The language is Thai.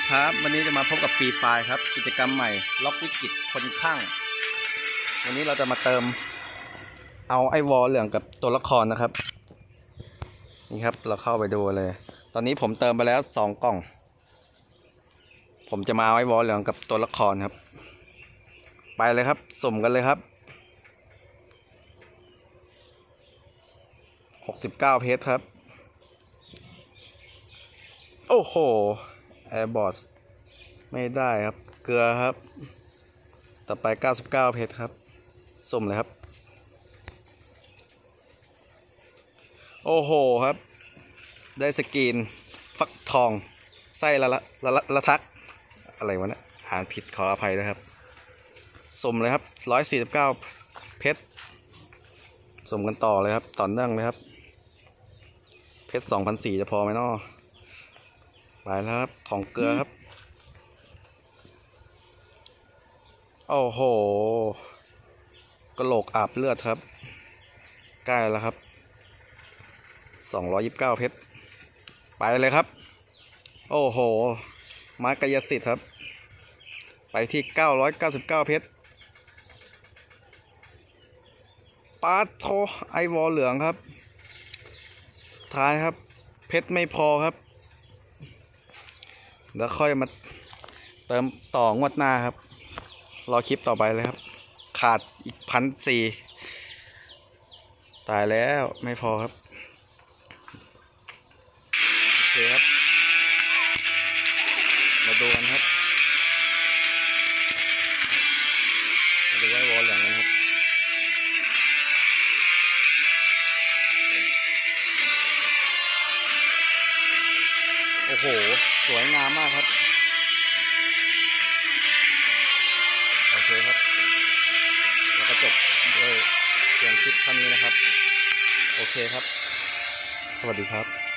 ดีครับ วันนี้จะมาพบกับฟรีไฟครับ กิจกรรมใหม่ ล็อกวิกฤตคนข้าง วันนี้เราจะมาเติม เอาไอวอลเหลืองกับตัวละครนะครับ นี่ครับเราเข้าไปดูเลย ตอนนี้ผมเติมไปแล้วสองกล่อง ผมจะมาเอาไอวอลเหลืองกับตัวละครครับ ไปเลยครับสุ่มกันเลยครับหกสิบเก้าเพชรครับ โอ้โห แอร์บอสไม่ได้ครับ เกลือครับ ต่อไป 99 เพชรครับสมเลยครับ โอ้โหครับ ได้สกรีน ฟักทอง ไส้ละละละละละทัก อะไรวะเนี่ยอ่านผิดขออภัยนะครับสมเลยครับ 149 เพชรสมกันต่อเลยครับ ต่อเนื่องเลยครับ เพชร2,400จะพอไหมนาะ ไปแล้วครับ ของเกลือครับ โอ้โหกระโหลกอาบเลือดครับ ใกล้แล้วครับ สองร้อยยิบเก้าเพชร ไปเลยครับ โอ้โหม้กายสิทธิ์ครับ ไปที่เก้าร้อยเก้าสิบเก้าเพชรปาโทไอวอลเหลืองครับ ท้ายครับ เพชรไม่พอครับ แล้วค่อยมาเติมต่องวดหน้าครับ รอคลิปต่อไปเลยครับ ขาดอีกพันสี่ตายแล้วไม่พอครับ โอเคครับ มาดูกันครับ มาดูไว้วอลอย่างกัน โอ้โห สวยงามมากครับ โอเคครับ แล้วก็จบด้วยเพียงคลิปเท่านี้นะครับ โอเคครับ สวัสดีครับ